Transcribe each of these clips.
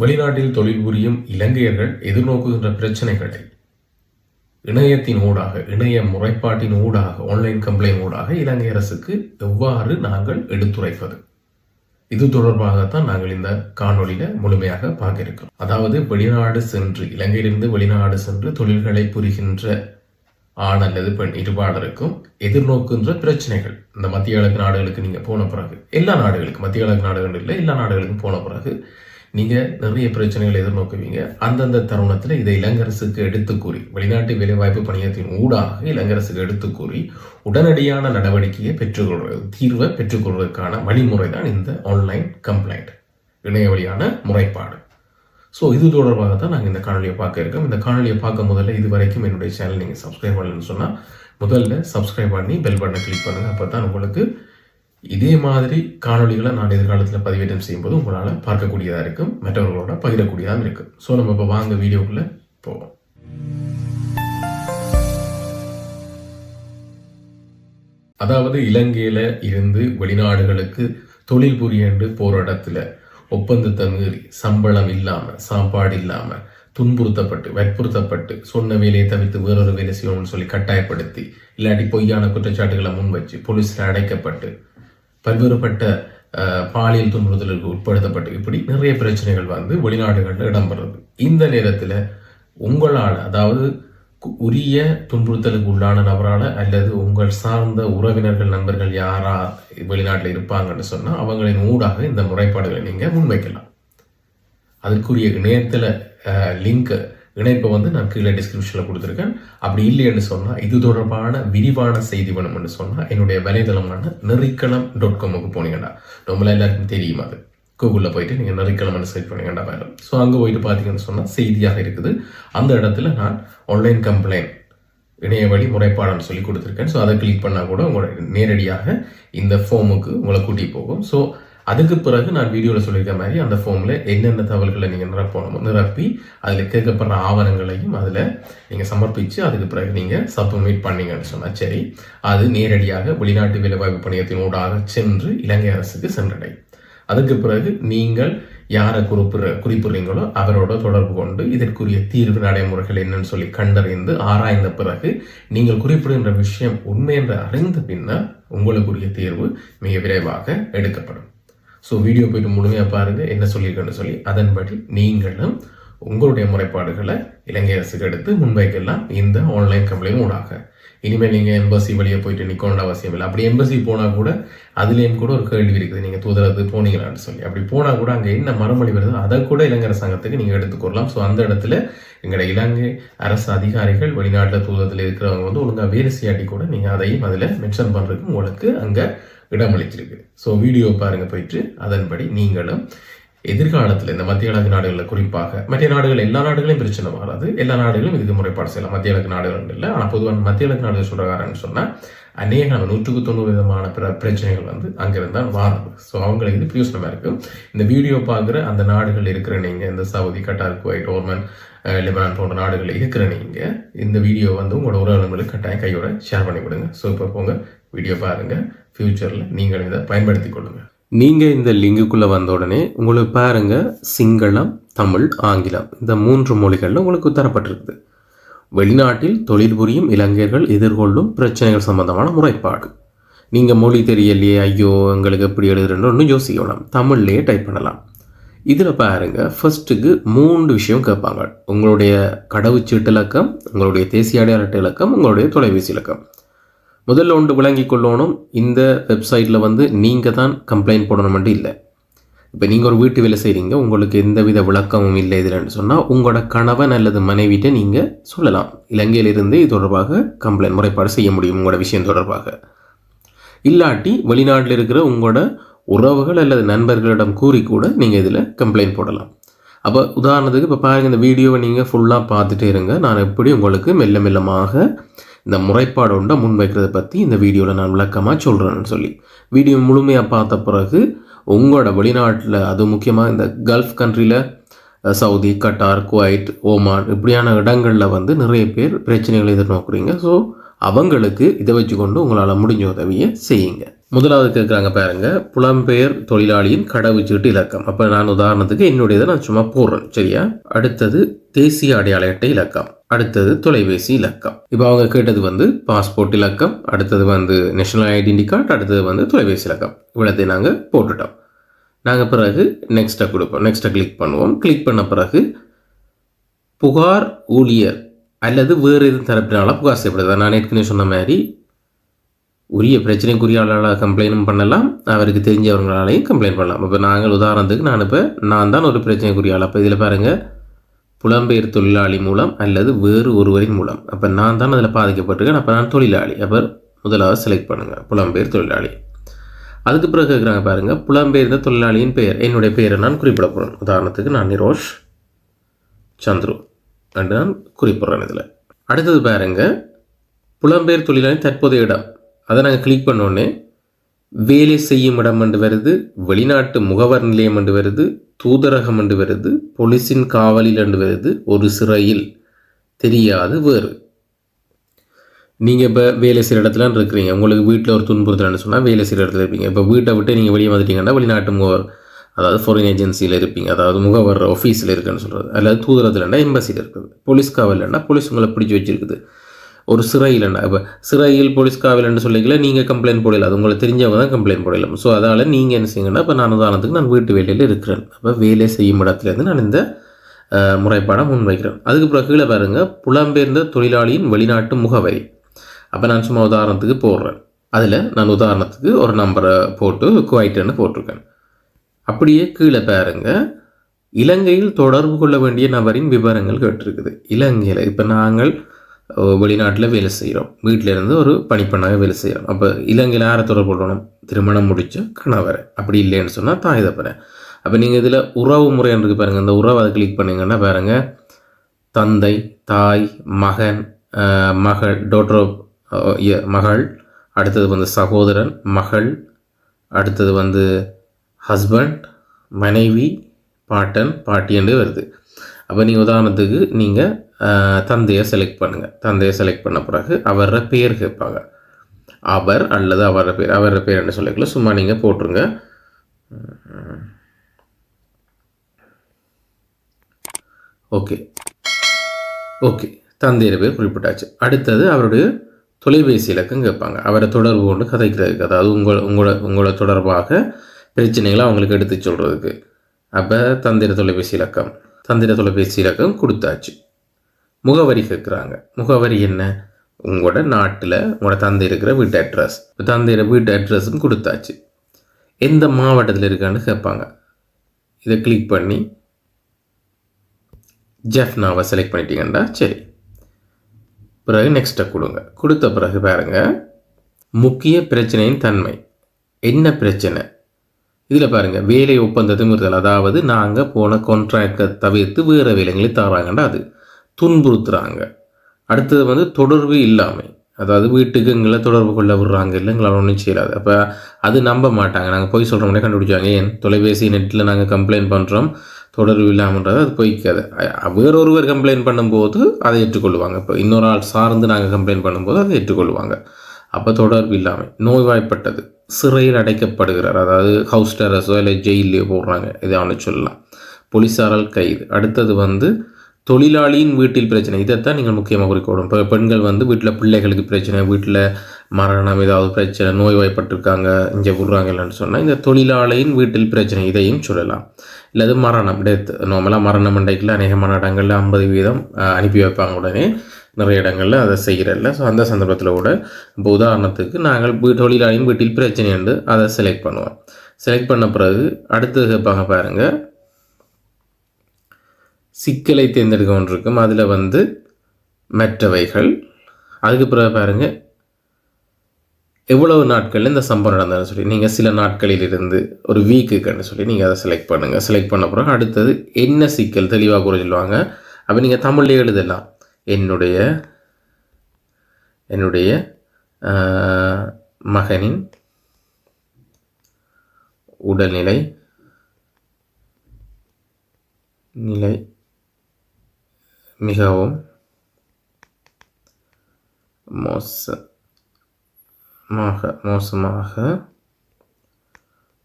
வெளிநாட்டில் தொழில் புரியும் இலங்கையர்கள் எதிர்நோக்குகின்ற பிரச்சனைகளை இணையத்தின் ஊடாக இணைய முறைப்பாட்டின் ஊடாக ஆன்லைன் கம்ப்ளைண்ட் ஊடாக இலங்கை அரசுக்கு எவ்வாறு நாங்கள் எடுத்துரைப்பது? இது தொடர்பாகத்தான் நாங்கள் இந்த காணொலியில முழுமையாக பார்க்க இருக்கிறோம் அதாவது வெளிநாடு சென்று இலங்கையிலிருந்து வெளிநாடு சென்று தொழில்களை புரிகின்ற ஆண் அல்லது பெண் இருபாளருக்கும் எதிர்நோக்குகின்ற பிரச்சனைகள். இந்த மத்திய கிழக்கு நாடுகளுக்கு நீங்க போன பிறகு எல்லா நாடுகளுக்கும் மத்திய கிழக்கு நாடுகள் இல்லை எல்லா நாடுகளுக்கும் போன பிறகு நீங்கள் நிறைய பிரச்சனைகளை எதிர்நோக்குவீங்க. அந்தந்த தருணத்தில் இதை இளங்கரசுக்கு எடுத்து கூறி வெளிநாட்டு வேலைவாய்ப்பு பணியத்தின் ஊடாக இளங்கரசுக்கு எடுத்து கூறி உடனடியான நடவடிக்கையை பெற்றுக்கொள்வது தீர்வை பெற்றுக்கொள்வதற்கான வழிமுறை தான் இந்த ஆன்லைன் கம்ப்ளைண்ட் இணைய வழியான முறைப்பாடு. ஸோ இது தொடர்பாக தான் நாங்கள் இந்த காணொலியை பார்க்க இருக்கோம். இந்த காணொலியை பார்க்க முதல்ல இது வரைக்கும் என்னுடைய சேனல் நீங்கள் சப்ஸ்கிரைப் பண்ணலன்னு சொன்னால் முதல்ல சப்ஸ்கிரைப் பண்ணி பெல் பட்டனை கிளிக் பண்ணுங்கள் அப்போ தான் உங்களுக்கு இதே மாதிரி காணொளிகளை நான் எதிர்காலத்தில் பதிவேற்றம் செய்யும்போது உங்களால் பார்க்கக்கூடியதாக இருக்கும் மற்றவர்களோட பகிரக்கூடியதாக இருக்கும். ஸோ நம்ம இப்போ வாங்க வீடியோக்குள்ளே போவோம். அதாவது இலங்கையில் இருந்து வெளிநாடுகளுக்கு தொழில் புரியண்டு போகிற இடத்துல ஒப்பந்தத்தை மீறி சம்பளம் இல்லாமல் சாப்பாடு இல்லாமல் துன்புறுத்தப்பட்டு வற்புறுத்தப்பட்டு சொன்ன வேலையை தவிர்த்து வேறொரு வேலை செய்யணும்னு சொல்லி கட்டாயப்படுத்தி இல்லாட்டி பொய்யான குற்றச்சாட்டுகளை முன் வச்சு போலீஸில் அடைக்கப்பட்டு பல்வேறுபட்ட பாலியல் துன்புறுத்தலுக்கு உட்படுத்தப்பட்டு இப்படி நிறைய பிரச்சனைகள் வந்து வெளிநாடுகளில் இடம்பெறுது. இந்த நேரத்தில் உங்களால் அதாவது கு- உரிய துன்புறுத்தலுக்கு உள்ளான நபரால் அல்லது உங்கள் சார்ந்த உறவினர்கள் நண்பர்கள் யாரா வெளிநாட்டில் இருப்பாங்கன்னு சொன்னால் அவங்களின் ஊடாக இந்த முறைப்பாடுகளை நீங்கள் முன்வைக்கலாம். அதற்குரிய நேரத்தில் லிங்க் இணைப்பை வந்து நான் கீழே டிஸ்கிரிப்ஷனில் கொடுத்துருக்கேன். அப்படி இல்லைன்னு சொன்னால் இது தொடர்பான விரிவான செய்தி வேணும்னு சொன்னால் என்னுடைய வலைதளமான நெறிக்களம் டாட் காமுக்கு போனீங்கன்னா நம்மள எல்லாருக்கும் தெரியும் அது? கூகுளில் போயிட்டு நீங்கள் நெறிக்களம்னு சர்ச் பண்ணீங்கன்னா வேணும் ஸோ அங்கே போயிட்டு பார்த்தீங்கன்னு சொன்னால் செய்தியாக இருக்குது. அந்த இடத்துல நான் ஆன்லைன் கம்ப்ளைண்ட் இணைய வழி முறைப்பாடுன்னு சொல்லி கொடுத்துருக்கேன். ஸோ அதை கிளிக் பண்ணால் கூட உங்களை நேரடியாக இந்த ஃபோமுக்கு உங்களை கூட்டி போகும். ஸோ அதுக்கு பிறகு நான் வீடியோவில் சொல்லியிருக்க மாதிரி அந்த ஃபார்மில் என்னென்ன தகவல்களை நீங்கள் நிரப்பணும் நிரப்பி அதில் கேட்கப்படுற ஆவணங்களையும் அதில் நீங்கள் சமர்ப்பித்து அதுக்கு பிறகு நீங்கள் சப்மிட் பண்ணீங்கன்னு சொன்னால் சரி அது நேரடியாக வெளிநாட்டு வேலைவாய்ப்பு பணியத்தின் ஊடாக சென்று இலங்கை அரசுக்கு சென்றடை அதுக்கு பிறகு நீங்கள் யாரை குறிப்பிட குறிப்பிடுறீங்களோ அவரோட தொடர்பு கொண்டு இதற்குரிய தீர்வு நடைமுறைகள் என்னன்னு சொல்லி கண்டறிந்து ஆராய்ந்த பிறகு நீங்கள் குறிப்பிடுகின்ற விஷயம் உண்மை என்று அறிந்த பின்னர் உங்களுக்குரிய தீர்வு மிக விரைவாக எடுக்கப்படும். ஸோ வீடியோ போயிட்டு முழுமையாக பாருங்கள் என்ன சொல்லியிருக்கேன்னு சொல்லி அதன்படி நீங்களும் உங்களுடைய முறைப்பாடுகளை இலங்கை அரசுக்கு எடுத்து முன்வைக்கலாம். இந்த ஆன்லைன் கம்ப்ளைண்ட் ஊடாக. இனிமேல் நீங்கள் எம்பசி வழியே போயிட்டு நிற்கணுன்ற அவசியம் இல்லை. அப்படி எம்பசி போனால் கூட அதுலேயும் கூட ஒரு கேள்வி இருக்குது. நீங்கள் தூதரத்து போனீங்களான்னு சொல்லி. அப்படி போனால் கூட அங்கே என்ன மறுமொழி வருதோ அதை கூட இலங்கை அரசாங்கத்துக்கு நீங்கள் எடுத்துக்கொள்ளலாம் ஸோ அந்த இடத்துல எங்களோட இலங்கை அரசு அதிகாரிகள் வெளிநாட்டில் தூதரத்தில் இருக்கிறவங்க வந்து ஒழுங்காக வேறு செய்யாட்டி கூட நீங்கள் அதையும் அதில் மென்ஷன் பண்ணுறதுக்கு உங்களுக்கு அங்கே இடமளிச்சிருக்கு ஸோ வீடியோ பாருங்க போயிட்டு அதன்படி நீங்களும் எதிர்காலத்தில் இந்த மத்திய கிழக்கு நாடுகளில் குறிப்பாக மத்திய நாடுகள் எல்லா நாடுகளையும் பிரச்சனை வராது. எல்லா நாடுகளும் இதுக்கு முறைப்பாடு செய்யலாம். மத்திய கிழக்கு நாடுகள் இல்லை. ஆனால் பொதுவாக மத்திய கிழக்கு நாடுகள் சொல்கிறாருன்னு சொன்னால் அநேக நூற்றுக்கு தொண்ணூறு விதமான பிர பிரச்சனைகள் வந்து அங்கிருந்து தான் வாரது ஸோ அவங்களுக்கு இது பிரயோசனமாக இருக்கும். இந்த வீடியோ பார்க்குற அந்த நாடுகள் இருக்கிற நீங்கள் இந்த சவுதி கட்டார் குவைட் ஓமன் அஹ், லெபனான் போன்ற நாடுகளில் இருக்கிற நீங்கள் இந்த வீடியோ வந்து உங்களோட உறவினர்களுக்கு கட்டாயம் கையோட ஷேர் பண்ணி கொடுங்க ஸோ இப்போ போங்க. வீடியோ பாருங்கள் ஃப்யூச்சரில் நீங்கள் இதை பயன்படுத்தி கொள்ளுங்கள் நீங்கள் இந்த லிங்குக்குள்ளே வந்த உடனே உங்களுக்கு பாருங்கள் சிங்களம் தமிழ் ஆங்கிலம் இந்த மூன்று மொழிகளில் உங்களுக்கு தரப்பட்டிருக்குது வெளிநாட்டில் தொழில் புரியும் இளைஞர்கள் எதிர்கொள்ளும் பிரச்சனைகள் சம்பந்தமான முறைப்பாடு. நீங்கள் மொழி தெரியலையே ஐயோ எங்களுக்கு எப்படி எழுதுறேன்னு ஒன்று யோசிக்க வேணாம் தமிழ்லேயே டைப் பண்ணலாம். இதில் பாருங்க ஃபஸ்ட்டுக்கு மூன்று விஷயம் கேட்பாங்க. உங்களுடைய கடவுச்சீட்டு இலக்கம் உங்களுடைய தேசிய அடையாளட்ட இலக்கம் உங்களுடைய தொலைபேசி இலக்கம். முதல்ல ஒன்று விளங்கி கொள்ளணும். இந்த வெப்சைட்டில் வந்து நீங்கள் தான் கம்ப்ளைண்ட் போடணுமெண்டு இல்லை. இப்போ நீங்கள் ஒரு வீட்டு வேலை செய்கிறீங்க உங்களுக்கு எந்தவித விளக்கமும் இல்லை இதுலன்னு சொன்னால் உங்களோட கணவன் அல்லது மனைவிட்ட நீங்கள் சொல்லலாம். இலங்கையிலிருந்து இது தொடர்பாக கம்ப்ளைண்ட் முறைப்பாடு செய்ய முடியும் உங்களோட விஷயம் தொடர்பாக. இல்லாட்டி வெளிநாட்டில் இருக்கிற உங்களோட உறவுகள் அல்லது நண்பர்களிடம் கூறி கூட நீங்கள் இதில் கம்ப்ளைண்ட் போடலாம். அப்போ உதாரணத்துக்கு இப்போ பாருங்கள் இந்த வீடியோவை நீங்கள் ஃபுல்லாக பார்த்துட்டே இருங்க. நான் எப்படி உங்களுக்கு மெல்ல மெல்லமாக இந்த முறைப்பாடு ஒன்றை முன்வைக்கிறத பற்றி இந்த வீடியோவில் நான் விளக்கமாக சொல்கிறேன்னு சொல்லி. வீடியோ முழுமையாக பார்த்த பிறகு உங்களோட வெளிநாட்டில் அது முக்கியமாக இந்த கல்ஃப் கண்ட்ரியில் சவுதி கட்டார் குவைட் ஓமான் இப்படியான இடங்களில் வந்து நிறைய பேர் பிரச்சனைகளை எதிர்நோக்குறீங்க. ஸோ அவங்களுக்கு இதை வச்சுக்கொண்டு உங்களால் முடிஞ்ச உதவியை செய்யுங்க. முதலாவது கேட்குறாங்க பாருங்க புலம்பெயர் தொழிலாளியின் கடவுச்சீட்டு இலக்கம். அப்போ நான் உதாரணத்துக்கு என்னுடையதை நான் சும்மா போடுறேன் சரியா? அடுத்தது தேசிய அடையாள அட்டை இலக்கம். அடுத்தது தொலைபேசி இலக்கம். இப்போ அவங்க கேட்டது வந்து பாஸ்போர்ட் இலக்கம் அடுத்தது வந்து நேஷனல் ஐடென்டி கார்டு அடுத்தது வந்து தொலைபேசி இலக்கம். இவ்வளோத்தை நாங்கள் போட்டுட்டோம். நாங்கள் பிறகு நெக்ஸ்ட்டை கொடுப்போம். நெக்ஸ்ட்டை கிளிக் பண்ணுவோம். கிளிக் பண்ண பிறகு புகார் ஊழியர் அல்லது வேறு எதுவும் தரப்பினால புகார் செய்யப்படுது. நான் ஏற்கனவே சொன்ன மாதிரி உரிய பிரச்சனைக்குரிய ஆளால் கம்ப்ளைண்ட்டும் பண்ணலாம். அவருக்கு தெரிஞ்சவங்களாலையும் கம்ப்ளைண்ட் பண்ணலாம். இப்போ நாங்கள் உதாரணத்துக்கு நான் இப்போ நான் தான் ஒரு பிரச்சனைக்குரிய ஆள். அப்போ இதில் பாருங்கள் புலம்பெயர் தொழிலாளி மூலம் அல்லது வேறு ஒருவரின் மூலம். அப்போ நான் தான் அதில் பாதிக்கப்பட்டிருக்கேன். அப்போ நான் தொழிலாளி. அப்போ முதலாவது செலக்ட் பண்ணுங்கள் புலம்பெயர் தொழிலாளி. அதுக்கு பிறகு கேட்குறாங்க பாருங்கள் புலம்பெயர்ந்த தொழிலாளியின் பெயர். என்னுடைய பெயரை நான் குறிப்பிட போகிறேன் உதாரணத்துக்கு நான் நிரோஷ் சந்துரு. என்று நான் குறிப்பிட்றேன் இதில். அடுத்தது பாருங்க. புலம்பெயர் தொழிலாளி தற்போதைய இடம். அதை நாங்கள் கிளிக் பண்ணோடனே வேலை செய்யும் இடம் என்று வருது வெளிநாட்டு முகவர் நிலையம் என்று வருது தூதரகம் என்று வருது போலீஸின் காவலில் என்று வருது ஒரு சிறையில் தெரியாது வேறு. நீங்கள் இப்போ வேலை செய்கிற இடத்துல இருக்கிறீங்க. உங்களுக்கு வீட்டில் ஒரு துன்புறுத்தலன்னு சொன்னால் வேலை செய்கிற இடத்துல இருப்பீங்க. இப்போ வீட்டை விட்டு நீங்கள் வெளியே வந்துட்டீங்கன்னா வெளிநாட்டு முகவர் அதாவது ஃபாரின் ஏஜென்சியில் இருப்பீங்க. அதாவது முகவர் ஆஃபீஸில் இருக்குன்னு சொல்கிறது அல்லது தூதரத்துலன்னா எம்பசியில் இருக்குது. போலீஸ் காவலன்னா போலீஸ் உங்களை பிடிச்சி வச்சிருக்குது. ஒரு சிறையில் இப்போ சிறையில் போலீஸ் காவலன்னு சொல்லிக்கல நீங்கள் கம்ப்ளைண்ட் போடல. அது உங்களுக்கு தெரிஞ்சவங்க தான் கம்ப்ளைண்ட் போடலாம் ஸோ அதனால் நீங்கள் என்ன செய்யுங்கன்னா இப்போ நான் உதாரணத்துக்கு நான் வீட்டு வேலையில் இருக்கிறேன். அப்போ வேலை செய்யும் இடத்துலேருந்து நான் இந்த முறைப்பாடை முன்வைக்கிறேன். அதுக்கு பிறகு கீழே பாருங்கள் புலம்பெயர்ந்த தொழிலாளியின் வெளிநாட்டு முகவரி. அப்போ நான் சும்மா உதாரணத்துக்கு போடுறேன். அதில் நான் உதாரணத்துக்கு ஒரு நம்பரை போட்டு குவைட்டுன்னு போட்டிருக்கேன். அப்படியே கீழே பாருங்க இலங்கையில் தொடர்பு கொள்ள வேண்டிய நபரின் விவரங்கள் கேட்டிருக்குது. இலங்கையில் இப்போ நாங்கள் வெளிநாட்டில் வேலை செய்கிறோம் வீட்டிலேருந்து ஒரு பணிப்பெண்ணாக வேலை செய்கிறோம் அப்போ இலங்கையில் யாரை தொடர்பு கொள்ளணும்? திருமணம் முடித்த கணவர். அப்படி இல்லைன்னு சொன்னால் தாய் தப்பனை அப்போ நீங்கள் இதில் உறவு முறை இருக்கு பாருங்கள் இந்த உறவை அதை கிளிக் பண்ணிங்கன்னா பாருங்கள் தந்தை தாய் மகன் மகள் டோட்டர் மகள். அடுத்தது வந்து சகோதரன் மகள். அடுத்தது வந்து ஹஸ்பண்ட் மனைவி பாட்டன் பாட்டி என்று வருது. அப்போ நீங்கள் உதாரணத்துக்கு நீங்கள் தந்தையை செலக்ட் பண்ணுங்கள் தந்தையை செலக்ட் பண்ண பிறகு அவர பேர் கேட்பாங்க. அவர் அல்லது அவர பேர் அவர பேர் என்ன சொல்லிக்கல சும்மா நீங்கள் போட்டுருங்க. ஓகே. ஓகே. தந்தையர் பேர் குறிப்பிட்டாச்சு. அடுத்தது அவருடைய தொலைபேசி இலக்கம் கேட்பாங்க. அவரை தொடர்பு கொண்டு கதைக்கிறதுக்கு அதாவது உங்கள் உங்களோட உங்களோட தொடர்பாக பிரச்சனைகளை அவங்களுக்கு எடுத்து சொல்கிறதுக்கு அப்போ தந்திர தொலைபேசி இலக்கம். தந்திர தொலைபேசி இலக்கம் கொடுத்தாச்சு. முகவரி கேட்குறாங்க முகவரி என்ன? உங்களோட நாட்டில் உங்களோட தந்தை இருக்கிற வீட்டு அட்ரஸ் தந்தையோட வீட்டு அட்ரஸும் கொடுத்தாச்சு. எந்த மாவட்டத்தில் இருக்கான்னு கேட்பாங்க இதை கிளிக் பண்ணி ஜெஃப்னாவை செலக்ட் பண்ணிட்டீங்கன்னா சரி. பிறகு நெக்ஸ்ட்டை கொடுங்க. கொடுத்த பிறகு பாருங்கள் முக்கிய பிரச்சனையின் தன்மை. என்ன பிரச்சனை? இதில் பாருங்கள் வேலை ஒப்பந்தத்தும் மீறுதல் அதாவது நாங்கள் போன கான்ட்ராக்டை தவிர்த்து வேறு வேலைகளை தராங்கண்டா அது. துன்புறுத்துகிறாங்க அடுத்தது வந்து தொடர்பு இல்லாமை. அதாவது வீட்டுக்கு எங்களை தொடர்பு கொள்ள விடுறாங்க இல்லை எங்களால் ஒன்றும் செய்யலாது அப்போ அது நம்ப மாட்டாங்க. நாங்கள் போய் சொல்கிறோம்னே கண்டுபிடிச்சாங்க ஏன்? தொலைபேசி நெட்டில் நாங்கள் கம்ப்ளைண்ட் பண்ணுறோம் தொடர்பு இல்லாமன்றது அது பொய்க்காது. வேறொருவர் கம்ப்ளைண்ட் பண்ணும்போது அதை ஏற்றுக்கொள்வாங்க. இப்போ இன்னொரு ஆள் சார்ந்து நாங்கள் கம்ப்ளைண்ட் பண்ணும்போது அதை ஏற்றுக்கொள்வாங்க. அப்போ தொடர்பு இல்லாமல் நோய்வாய்ப்பட்டது. சிறையில் அடைக்கப்படுகிறார். அதாவது ஹவுஸ் டெரஸோ இல்லை ஜெயிலையோ போடுறாங்க. இதை அவனை சொல்லலாம். போலீஸாரால் கைது. அடுத்தது வந்து தொழிலாளியின் வீட்டில் பிரச்சனை. இதைத்தான் நீங்கள் முக்கியமாக குறிக்கோடும் இப்போ பெண்கள் வந்து வீட்டில் பிள்ளைகளுக்கு பிரச்சனை வீட்டில் மரணம் ஏதாவது பிரச்சனை நோய்வாய்ப்பட்டிருக்காங்க இங்கே விடுறாங்க இல்லைன்னு சொன்னால் இந்த தொழிலாளியின் வீட்டில் பிரச்சனை இதையும் சொல்லலாம். இல்லது மரணம் டெத் நார்மலாக மரணம் அண்டைக்குள்ள அநேகமான இடங்களில் ஐம்பது வீதம் அனுப்பி வைப்பாங்க உடனே. நிறைய இடங்களில் அதை செய்கிறல்ல ஸோ அந்த சந்தர்ப்பத்தில் கூட இப்போ உதாரணத்துக்கு நாங்கள் தொழிலாளியும் வீட்டில் பிரச்சனை உண்டு. அதை செலக்ட் பண்ணுவோம். செலக்ட் பண்ண பிறகு அடுத்து கேட்பாங்க பாருங்கள் சிக்கலை தேர்ந்தெடுக்க ஒன்று இருக்கும் அதில் வந்து மற்றவைகள். அதுக்கு பிறகு பாருங்கள் எவ்வளவு நாட்களில் இந்த சம்பவம் நடந்ததுன்னு சொல்லி நீங்கள் சில நாட்களில் இருந்து ஒரு வீக்குக்குன்னு சொல்லி நீங்கள் அதை செலக்ட் பண்ணுங்கள் செலக்ட் பண்ண பிறகு அடுத்தது என்ன சிக்கல் தெளிவாக கூற சொல்லுவாங்க. அப்போ நீங்கள் தமிழ்லேயே எழுதலாம். என்னுடைய என்னுடைய மகனின் உடல்நிலை நிலை மிகவும் மோசமாக மோசமாக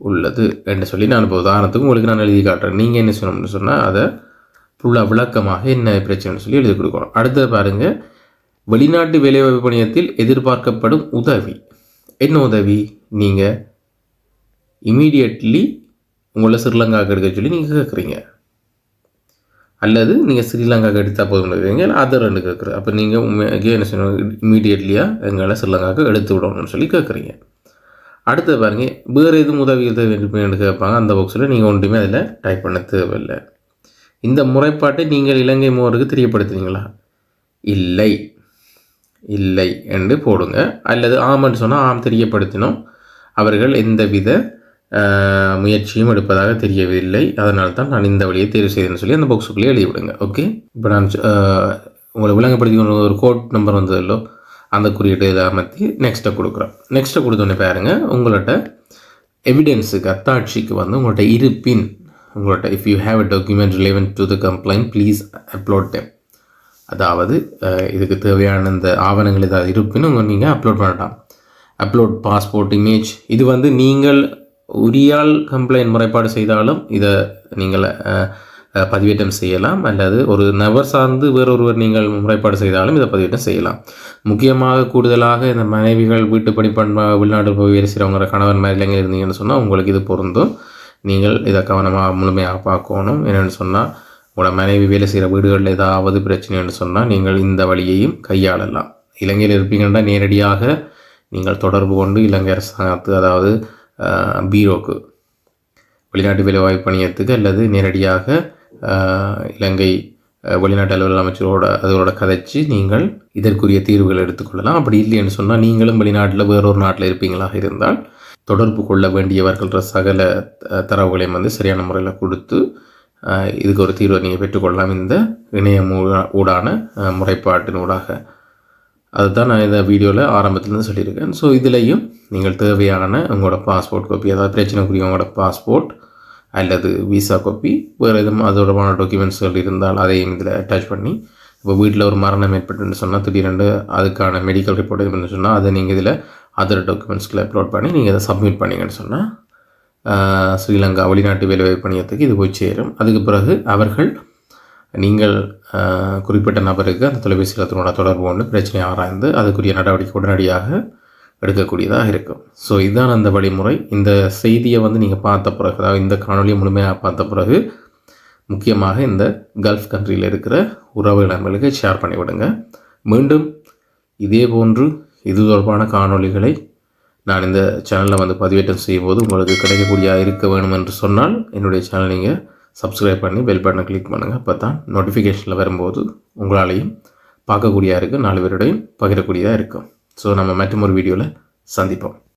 உள்ளது என்று சொல்லி நான் இப்போ உதாரணத்துக்கு உங்களுக்கு நான் எழுதி காட்டுறேன். நீங்கள் என்ன சொன்னோம்னு சொன்னால் அதை உள்ள விளக்கமாக என்ன பிரச்சனைன்னு சொல்லி எழுதி கொடுக்கணும். அடுத்தது பாருங்கள் வெளிநாட்டு வேலைவாய்ப்பு பணியத்தில் எதிர்பார்க்கப்படும் உதவி. என்ன உதவி? நீங்கள் இமீடியட்லி உங்களை ஸ்ரீலங்காவுக்கு எடுக்க சொல்லி நீங்கள் கேட்குறீங்க அல்லது நீங்கள் ஸ்ரீலங்காவுக்கு எடுத்தால் போதும் கேட்குறீங்க இல்லை அதர் ரெண்டு கேட்குறது அப்போ நீங்கள் உண்மையாக என்ன செய்யணும் இமீடியட்லியாக எங்களை ஸ்ரீலங்காவுக்கு எடுத்து விடணும்னு சொல்லி கேட்குறீங்க அடுத்து பாருங்கள் வேறு எதுவும் உதவி உதவி வேண்டுமென்று கேட்பாங்க அந்த பாக்ஸில் நீங்கள் ஒன்றுமே அதில் டைப் பண்ண தேவையில்லை. இந்த முறைப்பாட்டை நீங்கள் இலங்கை மூவருக்கு தெரியப்படுத்துவீங்களா இல்லை. இல்லை என்று போடுங்க. அல்லது ஆமன்னு சொன்னால் ஆம் தெரியப்படுத்தினோம். அவர்கள் எந்தவித முயற்சியும் எடுப்பதாக தெரியவில்லை. அதனால தான் நான் இந்த வழியை தேர்வு செய்தேன்னு சொல்லி அந்த பாக்ஸுக்குள்ளே எழுதி விடுங்க ஓகே இப்போ நான் உங்களை விளங்கப்படுத்தி கொண்டு ஒரு கோட் நம்பர் வந்ததில்லோ அந்த குறியீட்டு இதை அமர்த்தி நெக்ஸ்ட்டை கொடுக்குறோம். நெக்ஸ்ட்டை கொடுத்தோன்னே பாருங்கள் உங்கள்கிட்ட எவிடென்ஸுக்கு அத்தாட்சிக்கு வந்து உங்கள்கிட்ட இருப்பின் உங்கள்கிட்ட if you have a document relevant to the complaint please upload them அதாவது இதுக்கு தேவையான இந்த ஆவணங்கள் ஏதாவது இருப்பினும் நீங்கள் அப்லோட் பண்ணலாம். அப்லோட் பாஸ்போர்ட் இமேஜ் இது வந்து நீங்கள் உரியால் கம்ப்ளைண்ட் முறைப்பாடு செய்தாலும் இதை நீங்கள் பதிவேற்றம் செய்யலாம். அல்லது ஒரு நபர் சார்ந்து வேறொருவர் நீங்கள் முறைப்பாடு செய்தாலும் இதை பதிவேற்றம் செய்யலாம். முக்கியமாக கூடுதலாக இந்த மனைவிகள் வீட்டு பணிப்பண்பா வெளிநாடு போய் வேலை செய்கிறவங்க கணவன் மாதிரி இல்லைங்க இருந்தீங்கன்னு சொன்னால் உங்களுக்கு இது பொருந்தும். நீங்கள் இதை கவனமாக முழுமையாக பார்க்கணும். என்னென்னு சொன்னால் உங்களோட மனைவி வேலை செய்கிற வீடுகளில் ஏதாவது பிரச்சனைன்னு சொன்னால் நீங்கள் இந்த வழியையும் கையாளலாம். இலங்கையில் இருப்பீங்கன்னா நேரடியாக நீங்கள் தொடர்பு கொண்டு இலங்கை அரசாங்கத்துக்கு அதாவது பீரோக்கு வெளிநாட்டு வேலைவாய்ப்பு பணியத்துக்கு அல்லது நேரடியாக இலங்கை வெளிநாட்டு அலுவலக அமைச்சரோட அதோட கதைச்சு நீங்கள் இதற்குரிய தீர்வுகள் எடுத்துக்கொள்ளலாம். அப்படி இல்லைன்னு சொன்னால் நீங்களும் வெளிநாட்டில் வேறொரு நாட்டில் இருப்பீங்களாக இருந்தால் தொடர்பு கொள்ள வேண்டியவர்கள்ன்ற சகல தரவுகளையும் வந்து சரியான முறையில் கொடுத்து இதுக்கு ஒரு தீர்வை நீங்கள் பெற்றுக்கொள்ளலாம். இந்த இணைய ஊடான முறைப்பாட்டின் ஊடாக. அதுதான் நான் இந்த வீடியோவில் ஆரம்பத்துலேருந்து சொல்லியிருக்கேன். ஸோ இதுலேயும் நீங்கள் தேவையான உங்களோட பாஸ்போர்ட் காப்பி அதாவது பிரச்சனைக்குரிய உங்களோட பாஸ்போர்ட் அல்லது விசா காப்பி வேறு எதுவும் அதோடமான டாக்குமெண்ட்ஸ்கள் இருந்தால் அதையும் இதில் அட்டாச் பண்ணி இப்போ வீட்டில் ஒரு மரணம் ஏற்பட்டுன்னு சொன்னால் திடீரென்று அதுக்கான மெடிக்கல் ரிப்போர்ட் எதுவும் சொன்னால் அதை நீங்கள் இதில் அதர் டாக்குமெண்ட்ஸ்களை அப்லோட் பண்ணி நீங்கள் அதை சப்மிட் பண்ணிங்கன்னு சொன்னால் ஸ்ரீலங்கா வெளிநாட்டு வேலைவாய்ப்பு பணியத்துக்கு இது போய் சேரும். அதுக்கு பிறகு அவர்கள் நீங்கள் குறிப்பிட்ட நபருக்கு அந்த தொலைபேசி தொடர்பு கொண்டு பிரச்சனை ஆராய்ந்து அதுக்குரிய நடவடிக்கை உடனடியாக எடுக்கக்கூடியதாக இருக்கும். ஸோ இதுதான் அந்த வழிமுறை. இந்த செய்தியை வந்து நீங்கள் பார்த்த பிறகு அதாவது இந்த காணொலியை முழுமையாக பார்த்த பிறகு முக்கியமாக இந்த கல்ஃப் கண்ட்ரியில் இருக்கிற உறவு நண்பர்களுக்கு ஷேர் பண்ணிவிடுங்க. மீண்டும் இதே போன்று இது தொடர்பான காணொளிகளை நான் இந்த சேனலில் வந்து பதிவேற்றம் செய்யும்போது உங்களுக்கு கிடைக்கக்கூடிய இருக்க வேணும் என்று சொன்னால் என்னுடைய சேனல் நீங்கள் சப்ஸ்கிரைப் பண்ணி பெல் பட்டனை கிளிக் பண்ணுங்கள் அப்போ தான் நோட்டிஃபிகேஷனில் வரும்போது உங்களாலையும் பார்க்கக்கூடியதாக இருக்கும் நாலு பேருடையும் பகிரக்கூடியதாக இருக்கும். ஸோ நம்ம மற்றொரு வீடியோவில் சந்திப்போம்.